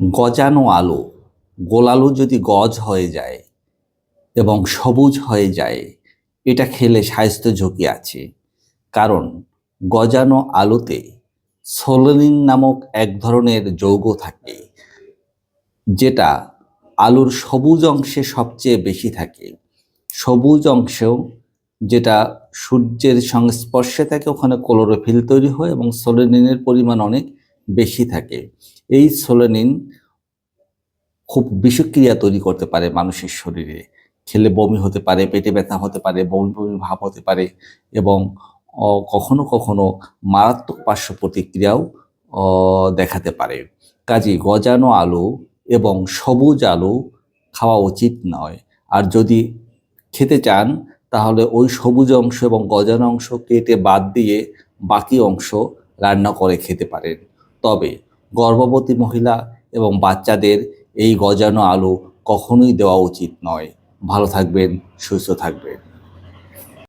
গজানো আলু, গোলালু যদি গজ হয়ে যায় এবং সবুজ হয়ে যায়, এটা খেলে স্বাস্থ্য ঝুঁকি আছে। কারণ গজানো আলুতে সোলোনিন নামক এক ধরনের যৌগ থাকে, যেটা আলুর সবুজ অংশে সবচেয়ে বেশি থাকে। সবুজ অংশেও যেটা সূর্যের সংস্পর্শে থাকে, ওখানে ক্লোরোফিল তৈরি হয় এবং সোলোনিনের পরিমাণ অনেক বেশি থাকে। এই সোলোনিন খুব বিষক্রিয়া তৈরি করতে পারে মানুষের শরীরে। খেলে বমি হতে পারে, পেটে ব্যথা হতে পারে, বমি বমি ভাব হতে পারে এবং কখনো কখনো মারাত্মক পার্শ্ব প্রতিক্রিয়াও দেখাতে পারে। কাজে গজানো আলু এবং সবুজ আলু খাওয়া উচিত নয়। আর যদি খেতে চান, তাহলে ওই সবুজ অংশ এবং গজানো অংশ কেটে বাদ দিয়ে বাকি অংশ রান্না করে খেতে পারেন। তবে গর্ভবতী মহিলা এবং বাচ্চাদের এই গজানো আলু কখনোই দেওয়া উচিত নয়। ভালো থাকবেন, সুস্থ থাকবেন।